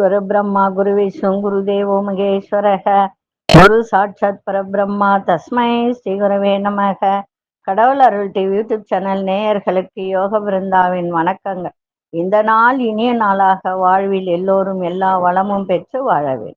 குரு பிரம்மா குரு விஷ்ணு குரு தேவோ மகேஸ்வரக குரு சாட்சாத் பரபிரம்மா தஸ்மை ஸ்ரீ குருவே நமக கடவுள் அருள் டிவி யூடியூப் சேனல் நேயர்களுக்கு யோக பிருந்தாவின் வணக்கங்கள். இந்த நாள் இனிய நாளாக வாழ்வில் எல்லோரும் எல்லா வளமும் பெற்று வாழவே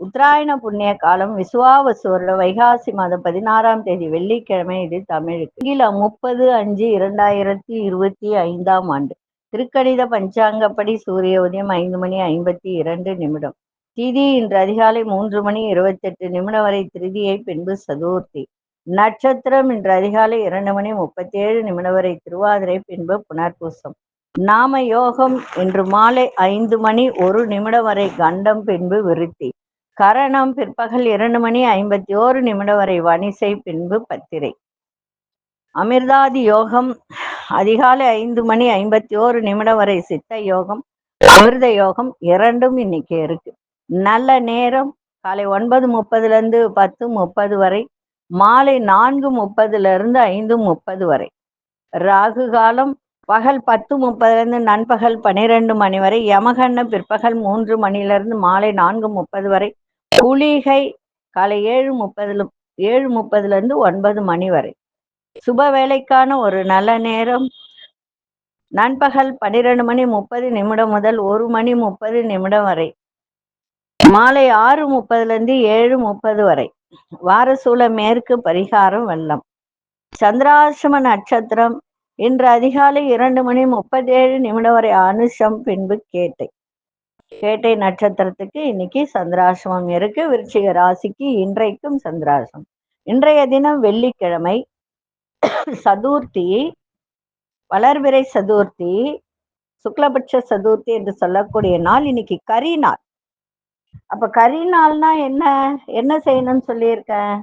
உத்தராயண புண்ணிய காலம் விசுவாவசு வருட வைகாசி மாதம் பதினாறாம் தேதி வெள்ளிக்கிழமை இது தமிழுக்கு. முப்பது அஞ்சு இரண்டாயிரத்தி இருபத்தி ஐந்தாம் ஆண்டு. திருக்கணித பஞ்சாங்கப்படி சூரிய உதயம் ஐந்து மணி ஐம்பத்தி இரண்டு நிமிடம். திதி இன்று அதிகாலை மூன்று மணி இருபத்தெட்டு நிமிடம் வரை திருதியை பின்பு சதுர்த்தி. நட்சத்திரம் இன்று அதிகாலை இரண்டு மணி முப்பத்தி ஏழு நிமிடம் வரை திருவாதிரை பின்பு புனர்பூசம். நாம யோகம் இன்று மாலை ஐந்து மணி ஒரு நிமிடம் வரை கண்டம் பின்பு விருத்தி. கரணம் பிற்பகல் இரண்டு மணி ஐம்பத்தி ஓரு நிமிடம் வரை வணிசை பின்பு பத்திரை. அமிர்தாதி யோகம் அதிகாலை ஐந்து மணி ஐம்பத்தி ஓரு நிமிடம் வரை சித்த யோகம் அமிர்த யோகம் இரண்டும் இன்னைக்கு இருக்கு. நல்ல நேரம் காலை ஒன்பது முப்பதுல இருந்து பத்து முப்பது வரை மாலை நான்கு முப்பதுல இருந்து ஐந்து முப்பது வரை. ராகு காலம் பகல் பத்து முப்பதுல இருந்து நண்பகல் பன்னிரெண்டு மணி வரை யமகண்ண பிற்பகல் மூன்று மணிலிருந்து மாலை நான்கு முப்பது வரை குளிகை காலை ஏழு முப்பதுல ஏழு முப்பதுல இருந்து ஒன்பது மணி வரை. சுப வேலைக்கான ஒரு நல்ல நேரம். நண்பகல் பன்னிரண்டு மணி முப்பது நிமிடம் முதல் ஒரு மணி முப்பது நிமிடம் வரை. மாலை ஆறு முப்பதுல இருந்து ஏழு முப்பது வரை. வாரசூல மேற்கு பரிகாரம் வெள்ளம். சந்திராசிரம நட்சத்திரம். இன்று அதிகாலை இரண்டு மணி முப்பத்தி ஏழு நிமிடம் வரை அனுஷம் பின்பு கேட்டை. கேட்டை நட்சத்திரத்துக்கு இன்னைக்கு சந்திராசிரமம் இருக்கு. விருச்சிக ராசிக்கு இன்றைக்கும் சந்திராசிரமம். இன்றைய தினம் வெள்ளிக்கிழமை. சதுர்த்தி வளர்விரை சதுர்த்தி சுக்லபட்ச சதுர்த்தி என்று சொல்லக்கூடிய நாள் இன்னைக்கு கரி நாள். அப்ப கரி நாள்னா என்ன? என்ன செய்யணும்னு சொல்லியிருக்கேன்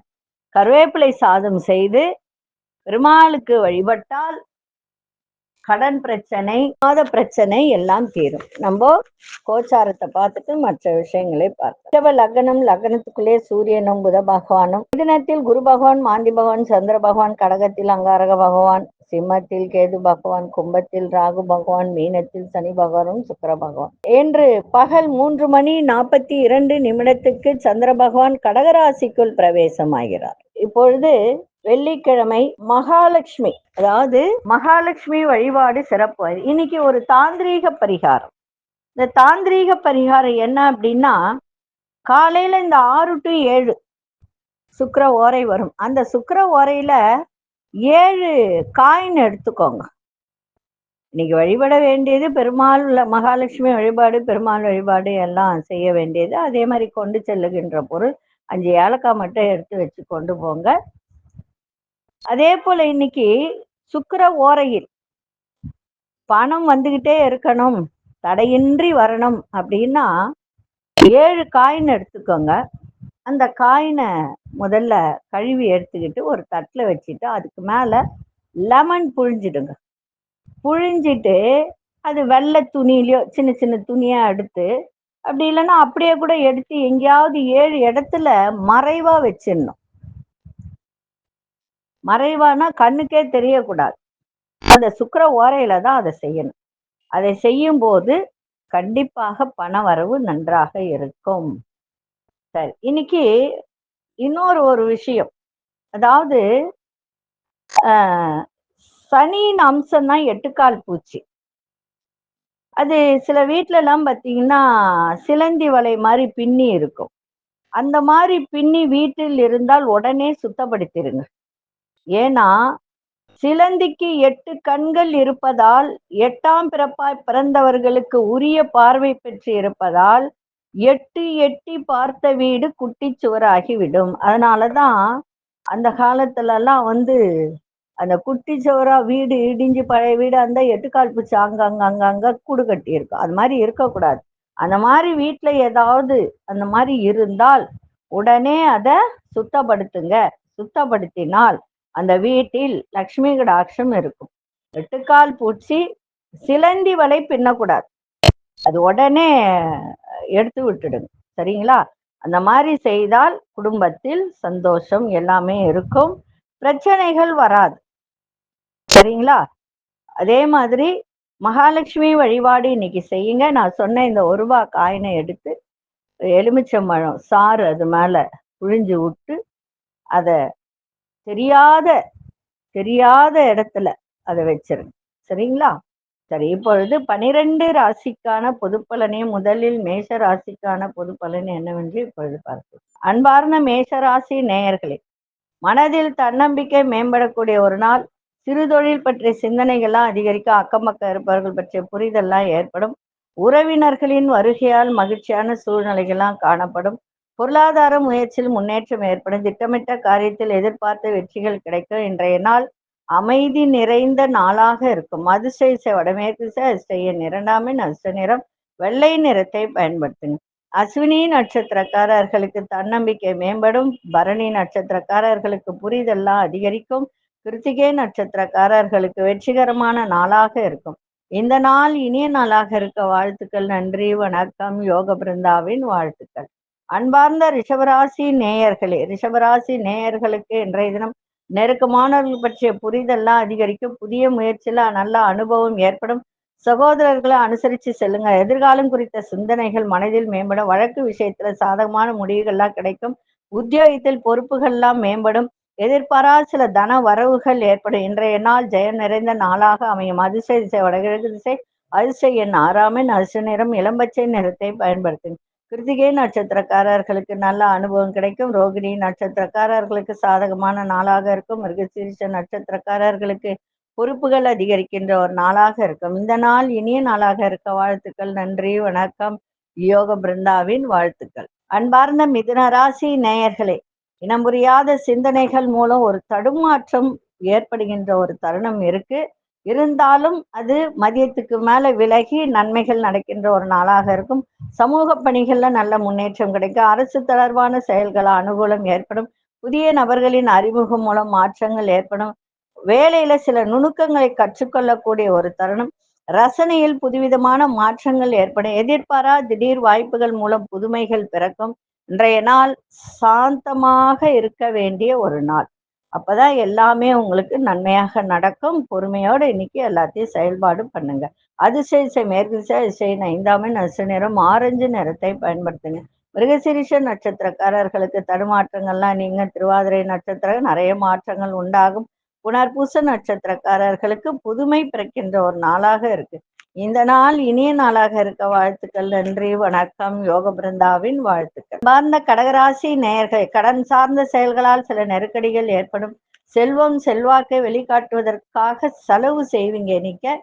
கருவேப்பிலை சாதம் செய்து பெருமாளுக்கு வழிபட்டால் கடன் பிரச்சனை மாத பிரச்சனை எல்லாம் தீரும். நம்ம கோச்சாரத்தை பார்த்துட்டு மற்ற விஷயங்களை பார்த்தோம் லக்னம் லக்னத்துக்குள்ளே சூரியனும் புத பகவானும். தினத்தில் குரு பகவான் மாந்தி பகவான் சந்திர பகவான் கடகத்தில் அங்காரக பகவான் சிம்மத்தில் கேது பகவான் கும்பத்தில் ராகு பகவான் மீனத்தில் சனி பகவானும் சுக்கர பகவான். என்று பகல் மூன்று மணி நாற்பத்தி இரண்டு நிமிடத்துக்கு சந்திர பகவான் கடகராசிக்குள் பிரவேசமாகிறார். இப்பொழுது வெள்ளிக்கிழமை மகாலட்சுமி அதாவது மகாலட்சுமி வழிபாடு சிறப்பு. இன்னைக்கு ஒரு தாந்திரீக பரிகாரம். இந்த தாந்திரீக பரிகாரம் என்ன அப்படின்னா காலையில இந்த ஆறு டு ஏழு சுக்கர ஓரை வரும். அந்த சுக்கர ஓரையில ஏழு காயின் எடுத்துக்கோங்க. இன்னைக்கு வழிபட வேண்டியது பெருமாள் மகாலட்சுமி வழிபாடு பெருமாள் வழிபாடு எல்லாம் செய்ய வேண்டியது. அதே மாதிரி கொண்டு செல்லுகின்ற பொருள் அஞ்சு ஏலக்காய் மட்டும் எடுத்து வச்சு கொண்டு போங்க. அதே போல இன்னைக்கு சுக்கர ஓரையில் பணம் வந்துகிட்டே இருக்கணும் தடையின்றி வரணும் அப்படின்னா ஏழு காயின் எடுத்துக்கோங்க. அந்த காயினை முதல்ல கழுவி எடுத்துக்கிட்டு ஒரு தட்டில் வச்சுட்டு அதுக்கு மேலே லெமன் புழிஞ்சிடுங்க. புழிஞ்சிட்டு அது வெள்ளை துணியிலையோ சின்ன சின்ன துணியாக எடுத்து அப்படி இல்லைன்னா அப்படியே கூட எடுத்து எங்கேயாவது ஏழு இடத்துல மறைவாக வச்சிடணும். மறைவானா கண்ணுக்கே தெரியக்கூடாது. அந்த சுக்கர ஓரையில தான் அதை செய்யணும். அதை செய்யும் போது கண்டிப்பாக பண வரவு நன்றாக இருக்கும். சரி இன்னைக்கு இன்னொரு ஒரு விஷயம். அதாவது சனியின் அம்சம் தான் எட்டுக்கால் பூச்சி. அது சில வீட்டுல எல்லாம் பார்த்தீங்கன்னா சிலந்தி வலை மாதிரி பின்னி இருக்கும். அந்த மாதிரி பின்னி வீட்டில் இருந்தால் உடனே சுத்தப்படுத்திடுங்க ஏன்னா சிலந்திக்கு எட்டு கண்கள் இருப்பதால் எட்டாம் பிறப்பாய் பிறந்தவர்களுக்கு உரிய பார்வை பெற்று இருப்பதால் எட்டு எட்டி பார்த்த வீடு குட்டி சுவராகிவிடும். அதனாலதான் அந்த காலத்துல எல்லாம் வந்து அந்த குட்டி சுவரா வீடு இடிஞ்சு பழைய வீடு அந்த எட்டுக்கால் பூச்சி அங்கங்க அங்கங்க கூடு கட்டி இருக்கும் அது மாதிரி இருக்கக்கூடாது. அந்த மாதிரி வீட்டுல ஏதாவது அந்த மாதிரி இருந்தால் உடனே அதை சுத்தப்படுத்துங்க. சுத்தப்படுத்தினால் அந்த வீட்டில் லக்ஷ்மி கடாட்சம் இருக்கும். எட்டுக்கால் பூச்சி சிலந்தி வலை பின்னக்கூடாது. அது உடனே எடுத்து விட்டுடுங்க. சரிங்களா? அந்த மாதிரி செய்தால் குடும்பத்தில் சந்தோஷம் எல்லாமே இருக்கும். பிரச்சனைகள் வராது. சரிங்களா? அதே மாதிரி மகாலட்சுமி வழிபாடு இன்னைக்கு செய்யுங்க. நான் சொன்ன இந்த ஒரு ரூபா காயினை எடுத்து எலுமிச்சம்பழம் சாறு அது மேல புழிஞ்சு விட்டு அதை தெரியாத தெரியாத இடத்துல அதை வச்சிருங்க. சரிங்களா? சரி இப்பொழுது பனிரெண்டு ராசிக்கான பொது பலனையும் முதலில் மேஷ ராசிக்கான பொது பலன் என்னவென்று இப்பொழுது பார்ப்போம். அன்பார்ந்த மேஷ ராசி நேயர்களே மனதில் தன்னம்பிக்கை மேம்படக்கூடிய ஒரு நாள். சிறு தொழில் பற்றிய சிந்தனைகள்லாம் அதிகரிக்க அக்கம் பக்கம் இருப்பவர்கள் பற்றிய புரிதல்லாம் ஏற்படும். உறவினர்களின் வருகையால் மகிழ்ச்சியான சூழ்நிலைகள்லாம் காணப்படும். பொருளாதார முயற்சியில் முன்னேற்றம் ஏற்படும். திட்டமிட்ட காரியத்தில் எதிர்பார்த்த வெற்றிகள் கிடைக்கும் இன்றைய நாள் அமைதி நிறைந்த நாளாக இருக்கும். அதிசய வடமேற்கு அதிசய இரண்டாமின் அதிர்ஷ்ட நிறம். வெள்ளை நிறத்தை பயன்படுத்துங்க. அஸ்வினி நட்சத்திரக்காரர்களுக்கு தன்னம்பிக்கை மேம்படும். பரணி நட்சத்திரக்காரர்களுக்கு புரிதெல்லாம் அதிகரிக்கும். கிருத்திகை நட்சத்திரக்காரர்களுக்கு வெற்றிகரமான நாளாக இருக்கும். இந்த நாள் இனிய நாளாக இருக்க. வாழ்த்துக்கள் நன்றி வணக்கம். யோக பிருந்தாவின் வாழ்த்துக்கள். அன்பார்ந்த ரிஷபராசி நேயர்களே ரிஷபராசி நேயர்களுக்கு இன்றைய தினம் நெருக்கமானவர்கள் பற்றிய புரிதெல்லாம் அதிகரிக்கும். புதிய முயற்சியில நல்ல அனுபவம் ஏற்படும். சகோதரர்களை அனுசரித்து செல்லுங்க. எதிர்காலம் குறித்த சிந்தனைகள் மனதில் மேம்படும். வழக்கு விஷயத்துல சாதகமான முடிவுகள்லாம் கிடைக்கும். உத்தியோகத்தில் பொறுப்புகள்லாம் மேம்படும். எதிர்பாராத சில தன வரவுகள் ஏற்படும். இன்றைய நாள் ஜெயம் நிறைந்த நாளாக அமையும். அதிசய திசை வடகிழக்கு திசை. அதிசய எண் ஆறாமின் அதிர்ஷ்ட நிறம் இளம்பச்சை நிறத்தை பயன்படுத்துங்க. கிருத்திகை நட்சத்திரக்காரர்களுக்கு நல்ல அனுபவம் கிடைக்கும். ரோகிணி நட்சத்திரக்காரர்களுக்கு சாதகமான நாளாக இருக்கும். மிருகசீரிஷ நட்சத்திரக்காரர்களுக்கு பொறுப்புகள் அதிகரிக்கின்ற ஒரு நாளாக இருக்கும். இந்த நாள் இனிய நாளாக இருக்க வாழ்த்துக்கள் நன்றி வணக்கம். யோக பிருந்தாவின் வாழ்த்துக்கள். அன்பார்ந்த மிதுன ராசி நேயர்களே இனம் புரியாத சிந்தனைகள் மூலம் ஒரு தடுமாற்றம் ஏற்படுகின்ற ஒரு தருணம் இருக்கு. இருந்தாலும் அது மதியத்துக்கு மேல விலகி நன்மைகள் நடக்கின்ற ஒரு நாளாக இருக்கும். சமூக பணிகள்ல நல்ல முன்னேற்றம் கிடைக்கும். அரசு தொடர்பான செயல்கள் அனுகூலம் ஏற்படும். புதிய நபர்களின் அறிமுகம் மூலம் மாற்றங்கள் ஏற்படும். வேலையில சில நுணுக்கங்களை கற்றுக்கொள்ளக்கூடிய ஒரு தருணம். ரசனையில் புதுவிதமான மாற்றங்கள் ஏற்படும். எதிர்பாரா திடீர் வாய்ப்புகள் மூலம் புதுமைகள் பிறக்கும். இன்றைய நாள் சாந்தமாக இருக்க வேண்டிய ஒரு நாள். அப்பதான் எல்லாமே உங்களுக்கு நன்மையாக நடக்கும். பொறுமையோட இன்னைக்கு எல்லாத்தையும் செயல்பாடு பண்ணுங்க. அதிசய மேற்கு திசை அதிசயின் ஐந்தாம் நசு நிறம் ஆரஞ்சு நிறத்தை பயன்படுத்துங்க. மிருகசிரிஷ நட்சத்திரக்காரர்களுக்கு தடுமாற்றங்கள்லாம் நீங்க திருவாதிரை நட்சத்திரம் நிறைய மாற்றங்கள் உண்டாகும். புனர்பூச நட்சத்திரக்காரர்களுக்கு புதுமை பிறக்கின்ற ஒரு நாளாக இருக்கு. இந்த நாள் இனிய நாளாக இருக்க வாழ்த்துக்கள் நன்றி வணக்கம் யோக பிருந்தாவின் வாழ்த்துக்கள். சார்ந்த கடகராசி நேயர்கள் கடன் சார்ந்த செயல்களால் சில நெருக்கடிகள் ஏற்படும். செல்வம் செல்வாக்கை வெளிக்காட்டுவதற்காக செலவு செய்வீங்க. நிக்க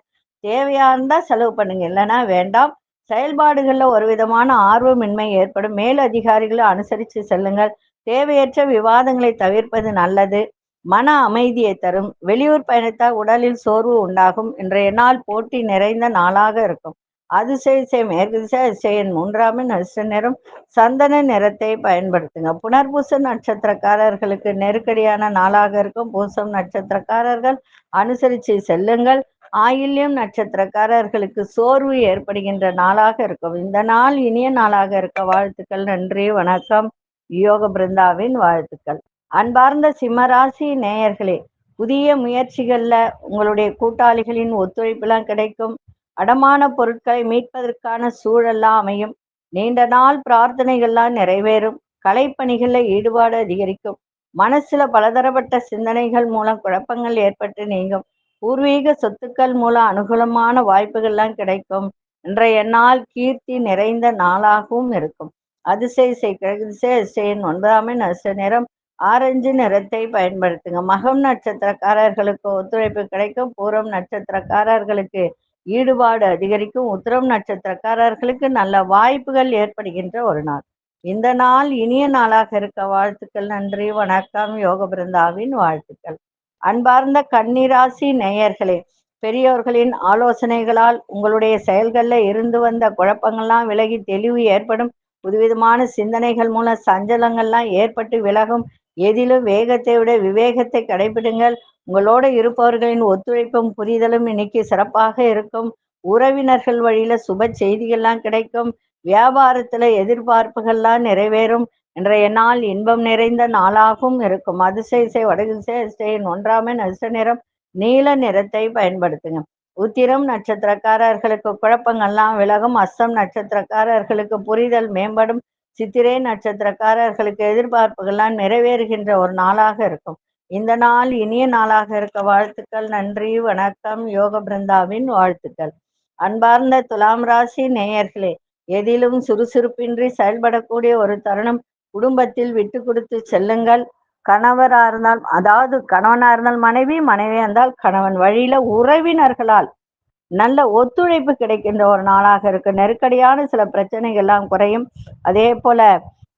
தேவையானதா செலவு பண்ணுங்க. இல்லைன்னா வேண்டாம். செயல்பாடுகளில் ஒரு விதமான ஆர்வமின்மை ஏற்படும். மேல் அதிகாரிகளை அனுசரித்து செல்லுங்கள். தேவையற்ற விவாதங்களை தவிர்ப்பது நல்லது. மன அமைதியை தரும். வெளியூர் பயணத்தால் உடலில் சோர்வு உண்டாகும். இன்றைய நாள் போட்டி நிறைந்த நாளாக இருக்கும். அதிசய மேற்கு திசை அதிசயன் மூன்றாமின் அதிர்ஷ்ட நிறம். சந்தன நிறத்தை பயன்படுத்துங்க. புனர்பூச நட்சத்திரக்காரர்களுக்கு நெருக்கடியான நாளாக இருக்கும். பூசம் நட்சத்திரக்காரர்கள் அனுசரித்து செல்லுங்கள். ஆயில்யம் நட்சத்திரக்காரர்களுக்கு சோர்வு ஏற்படுகின்ற நாளாக இருக்கும். இந்த நாள் இனிய நாளாக இருக்க. வாழ்த்துக்கள் நன்றி வணக்கம். யோக பிருந்தாவின் வாழ்த்துக்கள். அன்பார்ந்த சிம்மராசி நேயர்களே புதிய முயற்சிகள்ல உங்களுடைய கூட்டாளிகளின் ஒத்துழைப்புலாம் கிடைக்கும். அடமான பொருட்களை மீட்பதற்கான சூழல்லாம் அமையும். நீண்ட நாள் பிரார்த்தனைகள்லாம் நிறைவேறும். கலைப்பணிகளில் ஈடுபாடு அதிகரிக்கும். மனசுல பலதரப்பட்ட சிந்தனைகள் மூலம் குழப்பங்கள் ஏற்பட்டு நீங்கும். பூர்வீக சொத்துக்கள் மூலம் அனுகூலமான வாய்ப்புகள்லாம் கிடைக்கும். இன்றைய நாள் கீர்த்தி நிறைந்த நாளாகவும் இருக்கும். அதிசய கிழக்கு திசை அதிசயன் ஒன்பதாம் நஷ்ட நிறம் ஆரஞ்சு நிறத்தை பயன்படுத்துங்க. மகம் நட்சத்திரக்காரர்களுக்கு ஒத்துழைப்பு கிடைக்கும். பூரம் நட்சத்திரக்காரர்களுக்கு ஈடுபாடு அதிகரிக்கும். உத்திரம் நட்சத்திரக்காரர்களுக்கு நல்ல வாய்ப்புகள் ஏற்படுகின்ற ஒரு நாள். இந்த நாள் இனிய நாளாக இருக்க வாழ்த்துக்கள் நன்றி வணக்கம். யோக பிருந்தாவின் வாழ்த்துக்கள். அன்பார்ந்த கன்னிராசி நேயர்களே பெரியோர்களின் ஆலோசனைகளால் உங்களுடைய செயல்களில் இருந்து வந்த குழப்பங்கள்லாம் விலகி தெளிவு ஏற்படும். புதுவிதமான சிந்தனைகள் மூலம் சஞ்சலங்கள்லாம் ஏற்பட்டு விலகும். எதிலும் வேகத்தை விட விவேகத்தை கடைபிடுங்கள். உங்களோட இருப்பவர்களின் ஒத்துழைப்பும் புரிதலும் இன்னைக்கு சிறப்பாக இருக்கும். உறவினர்கள் வழியில சுப செய்திகள்லாம் கிடைக்கும். வியாபாரத்துல எதிர்பார்ப்புகள்லாம் நிறைவேறும். இன்றைய நாள் இன்பம் நிறைந்த நாளாகவும் இருக்கும். அதிசயசை வடகிசை அதிசயின் ஒன்றாமே நச நிறம் நீல நிறத்தை பயன்படுத்துங்க. உத்திரம் நட்சத்திரக்காரர்களுக்கு குழப்பங்கள்லாம் விலகும். அஸ்தம் நட்சத்திரக்காரர்களுக்கு புரிதல் மேம்படும். சித்திரை நட்சத்திரக்காரர்களுக்கு எதிர்பார்ப்புகள்லாம் நிறைவேறுகின்ற ஒரு நாளாக இருக்கும். இந்த நாள் இனிய நாளாக இருக்க வாழ்த்துக்கள் நன்றி வணக்கம் யோக பிருந்தாவின் வாழ்த்துக்கள். அன்பார்ந்த துலாம் ராசி நேயர்களே எதிலும் சுறுசுறுப்பின்றி செயல்படக்கூடிய ஒரு தருணம் குடும்பத்தில் விட்டு கொடுத்து செல்லுங்கள். கணவரா இருந்தால் அதாவது கணவனா இருந்தால் மனைவி மனைவியா இருந்தால் கணவன் வழியில உறவினர்களால் நல்ல ஒத்துழைப்பு கிடைக்கின்ற ஒரு நாளாக இருக்கு. நெருக்கடியான சில பிரச்சனைகள்லாம் குறையும். அதே போல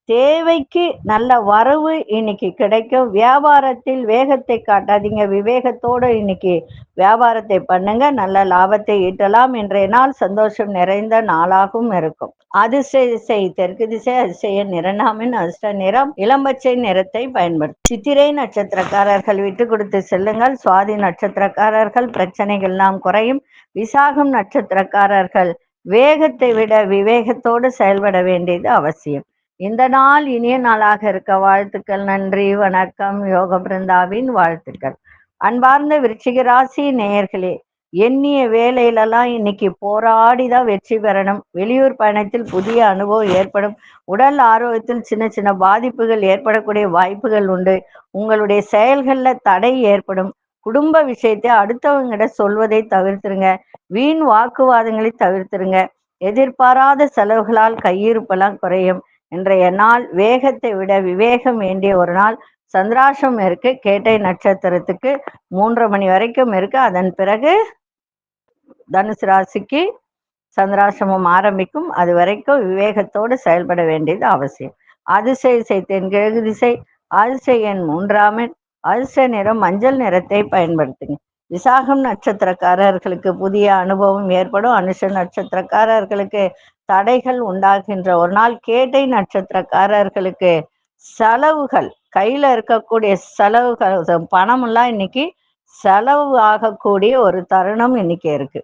தேவைக்கு நல்ல வரவு இன்னைக்கு கிடைக்கும். வியாபாரத்தில் வேகத்தை காட்டாதீங்க. விவேகத்தோடு இன்னைக்கு வியாபாரத்தை பண்ணுங்க. நல்ல லாபத்தை ஈட்டலாம். இன்றைய நாள் சந்தோஷம் நிறைந்த நாளாகவும் இருக்கும். அதிர்ஷ்ட திசை தெற்கு திசை அதிசய நிறநாமின் அதிர்ஷ்ட நிறம் இளம்பச்சை நிறத்தை பயன்படுத்தும் சித்திரை நட்சத்திரக்காரர்கள் விட்டு கொடுத்து செல்லுங்கள். சுவாதி நட்சத்திரக்காரர்கள் பிரச்சனைகள் எல்லாம் குறையும். விசாகம் நட்சத்திரக்காரர்கள் வேகத்தை விட விவேகத்தோடு செயல்பட வேண்டியது அவசியம். இந்த நாள் இனிய நாளாக இருக்க வாழ்த்துக்கள் நன்றி வணக்கம் யோக பிருந்தாவின் வாழ்த்துக்கள். அன்பார்ந்த விருச்சிக ராசி நேயர்களே எண்ணிய வேலையிலலாம் இன்னைக்கு போராடி தான் வெற்றி பெறணும். வெளியூர் பயணத்தில் புதிய அனுபவம் ஏற்படும். உடல் ஆரோக்கியத்தில் சின்ன சின்ன பாதிப்புகள் ஏற்படக்கூடிய வாய்ப்புகள் உண்டு. உங்களுடைய செயல்களில் தடை ஏற்படும். குடும்ப விஷயத்தை அடுத்தவங்கிட்ட சொல்வதை தவிர்த்துருங்க. வீண் வாக்குவாதங்களை தவிர்த்துருங்க. எதிர்பாராத செலவுகளால் கையிருப்பெல்லாம் குறையும். இன்றைய நாள் வேகத்தை விட விவேகம் வேண்டிய ஒரு நாள். சந்திராசம் இருக்கு கேட்டை நட்சத்திரத்துக்கு மூன்று மணி வரைக்கும் இருக்கு. அதன் பிறகு தனுசு ராசிக்கு சந்திராசிரமம் ஆரம்பிக்கும். அது வரைக்கும் விவேகத்தோடு செயல்பட வேண்டியது அவசியம். அதிசய இசை தென்கிழக்கு திசை அதிசய எண் மூன்றாமின் அதிர்ஷ்ட நிறம் மஞ்சள் நிறத்தை பயன்படுத்துங்க. விசாகம் நட்சத்திரக்காரர்களுக்கு புதிய அனுபவம் ஏற்படும். அனுஷ நட்சத்திரக்காரர்களுக்கு தடைகள் உண்டாகின்ற ஒரு நாள் கேட்டை நட்சத்திரக்காரர்களுக்கு செலவுகள் கையில இருக்கக்கூடிய செலவுகள் பணமெல்லாம் இன்னைக்கு செலவு ஆகக்கூடிய ஒரு தருணம் இன்னைக்கு இருக்கு.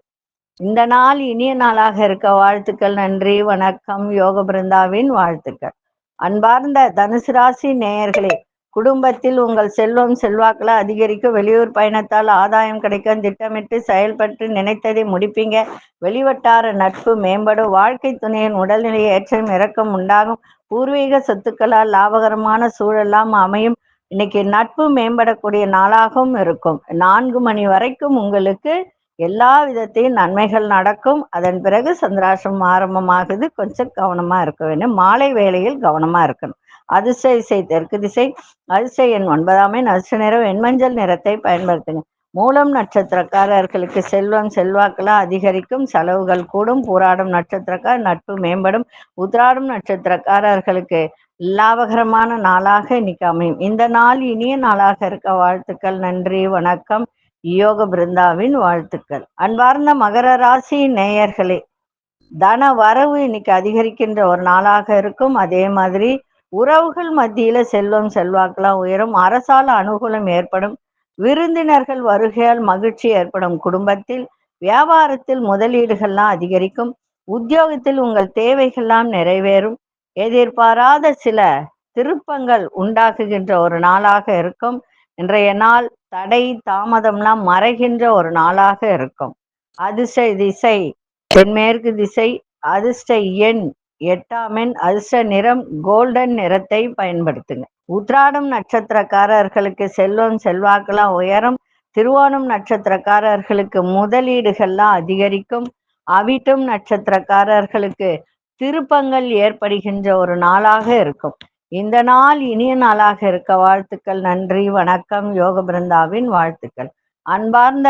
இந்த நாள் இனிய நாளாக இருக்க வாழ்த்துக்கள் நன்றி வணக்கம் யோக பிருந்தாவின் வாழ்த்துக்கள். அன்பார்ந்த தனுசு ராசி நேயர்களே குடும்பத்தில் உங்கள் செல்வம் செல்வாக்களை அதிகரிக்க வெளியூர் பயணத்தால் ஆதாயம் கிடைக்கும் திட்டமிட்டு செயல்பட்டு நினைத்ததை முடிப்பீங்க. வெளிவட்டார நட்பு மேம்படும் வாழ்க்கை துணையின் உடல்நிலை ஏற்றம் இறக்கம் உண்டாகும். பூர்வீக சொத்துக்களால் லாபகரமான சூழலாம் அமையும். இன்னைக்கு நட்பு மேம்படக்கூடிய நாளாகவும் இருக்கும். நான்கு மணி வரைக்கும் உங்களுக்கு எல்லா விதத்தையும் நன்மைகள் நடக்கும். அதன் பிறகு சந்திராசம் ஆரம்பமாகுது. கொஞ்சம் கவனமா இருக்க வேண்டும். மாலை வேளையில் கவனமா இருக்கணும். அதிர்ஷ்ட இசை தெற்கு திசை அதிர்ஷ்ட எண் ஒன்பதாமே நர்சு நிறம் வெண்மஞ்சள் நிறத்தை பயன்படுத்துங்க. மூலம் நட்சத்திரக்காரர்களுக்கு செல்வம் செல்வாக்கெல்லாம் அதிகரிக்கும். செலவுகள் கூடும். போராடும் நட்சத்திரக்கார் நட்பு மேம்படும். உத்ராடும் நட்சத்திரக்காரர்களுக்கு லாபகரமான நாளாக இன்னைக்கு அமையும். இந்த நாள் இனிய நாளாக இருக்க. வாழ்த்துக்கள் நன்றி வணக்கம். யோக பிருந்தாவின் வாழ்த்துக்கள். அன்பார்ந்த மகர ராசி நேயர்களே தன வரவு இன்னைக்கு அதிகரிக்கின்ற ஒரு நாளாக இருக்கும். அதே மாதிரி உறவுகள் மத்தியில செல்வம் செல்வாக்கெல்லாம் உயரும். அரசால அனுகூலம் ஏற்படும். விருந்தினர்கள் வருகையால் மகிழ்ச்சி ஏற்படும். குடும்பத்தில் வியாபாரத்தில் முதலீடுகள்லாம் அதிகரிக்கும். உத்தியோகத்தில் உங்கள் தேவைகள்லாம் நிறைவேறும். எதிர்பாராத சில திருப்பங்கள் உண்டாக்குகின்ற ஒரு நாளாக இருக்கும். இன்றைய நாள் தடை தாமதம்லாம் மறைகின்ற ஒரு நாளாக இருக்கும். அதிர்ஷ்ட திசை தென்மேற்கு திசை அதிர்ஷ்ட எண் எட்டாம் எண் அதிர்ஷ்ட நிறம் கோல்டன் நிறத்தை பயன்படுத்துங்க. உத்ராடம் நட்சத்திரக்காரர்களுக்கு செல்வம் செல்வாக்கெல்லாம் உயரும். திருவோணம் நட்சத்திரக்காரர்களுக்கு முதலீடுகள்லாம் அதிகரிக்கும். அவிட்டம் நட்சத்திரக்காரர்களுக்கு திருப்பங்கள் ஏற்படுகின்ற ஒரு நாளாக இருக்கும். இந்த நாள் இனிய நாளாக இருக்க வாழ்த்துக்கள் நன்றி வணக்கம் யோக பிருந்தாவின் வாழ்த்துக்கள். அன்பார்ந்த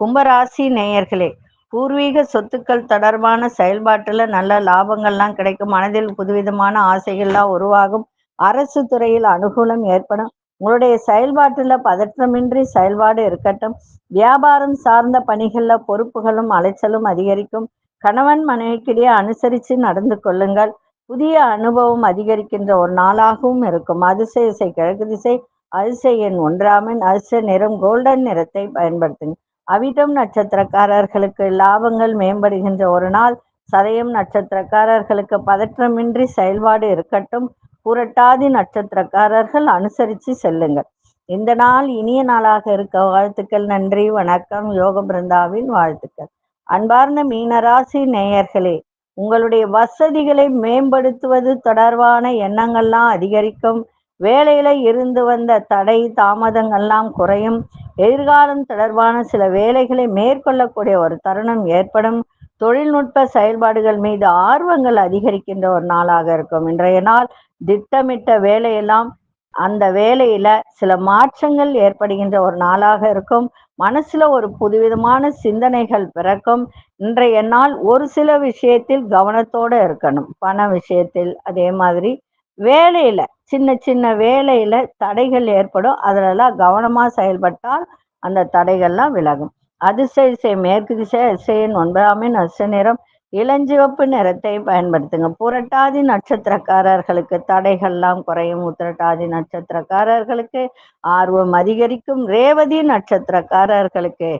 கும்பராசி நேயர்களே பூர்வீக சொத்துக்கள் தொடர்பான செயல்பாட்டுல நல்ல லாபங்கள்லாம் கிடைக்கும். மனதில் புதுவிதமான ஆசைகள்லாம் உருவாகும். அரசு துறையில் அனுகூலம் ஏற்படும். உங்களுடைய செயல்பாட்டுல பதற்றமின்றி செயல்பாடு இருக்கட்டும். வியாபாரம் சார்ந்த பணிகள்ல பொறுப்புகளும் அலைச்சலும் அதிகரிக்கும். கணவன் மனைவிக்கிடையே அனுசரித்து நடந்து கொள்ளுங்கள். புதிய அனுபவம் அதிகரிக்கின்ற ஒரு நாளாகவும் இருக்கும். அதிசய இசை கிழக்கு திசை அதிசய எண் ஒன்றாமின் அதிசய நிறம் கோல்டன் நிறத்தை பயன்படுத்துங்க. அவிதம் நட்சத்திரக்காரர்களுக்கு லாபங்கள் மேம்படுகின்ற ஒரு நாள். சதயம் நட்சத்திரக்காரர்களுக்கு பதற்றமின்றி செயல்பாடு இருக்கட்டும். புரட்டாதி நட்சத்திரக்காரர்கள் அனுசரித்து செல்லுங்கள். இந்த நாள் இனிய நாளாக இருக்க வாழ்த்துக்கள் நன்றி வணக்கம். யோக பிருந்தாவின் வாழ்த்துக்கள். அன்பார்ந்த மீனராசி நேயர்களே உங்களுடைய வசதிகளை மேம்படுத்துவது தொடர்பான எண்ணங்கள்லாம் அதிகரிக்கும். வேலையில இருந்து வந்த தடை தாமதங்கள்லாம் குறையும். எதிர்காலம் தொடர்பான சில வேலைகளை மேற்கொள்ளக்கூடிய ஒரு தருணம் ஏற்படும். தொழில்நுட்ப செயல்பாடுகள் மீது ஆர்வங்கள் அதிகரிக்கின்ற ஒரு நாளாக இருக்கும். இன்றைய நாள் திட்டமிட்ட வேலையெல்லாம் அந்த வேலையில சில மாற்றங்கள் ஏற்படுகின்ற ஒரு நாளாக இருக்கும். மனசுல ஒரு புதுவிதமான சிந்தனைகள் பிறக்கும். இன்றைய நாள் ஒரு சில விஷயத்தில் கவனத்தோட இருக்கணும். பண விஷயத்தில் அதே மாதிரி வேலையில சின்ன சின்ன வேலையில தடைகள் ஏற்படும். அதிலெல்லாம் கவனமா செயல்பட்டால் அந்த தடைகள்லாம் விலகும். அதிர்ஷ்ட திசை மேற்கு திசை அதிசயன் ஒன்பதாமின் அச நிறம் இளஞ்சிவப்பு நிறத்தை பயன்படுத்துங்க. புரட்டாதி நட்சத்திரக்காரர்களுக்கு தடைகள்லாம் குறையும். உத்திரட்டாதி நட்சத்திரக்காரர்களுக்கு ஆர்வம் அதிகரிக்கும். ரேவதி நட்சத்திரக்காரர்களுக்கு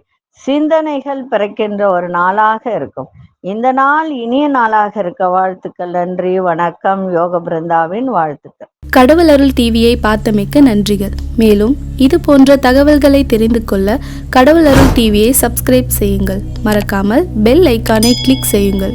சிந்தனைகள் பிறக்கின்ற ஒரு நாளாக இருக்கும். இந்த நாள் இனிய நாளாக இருக்க வாழ்த்துக்கள் நன்றி வணக்கம் யோக பிருந்தாவின் வாழ்த்துக்கள். கடவுள் அருள் டிவியை பார்த்தமைக்க நன்றிகள். மேலும் இது போன்ற தகவல்களை தெரிந்து கொள்ள கடவுள் அருள் டிவியை சப்ஸ்கிரைப் செய்யுங்கள். மறக்காமல் பெல் ஐக்கானை கிளிக் செய்யுங்கள்.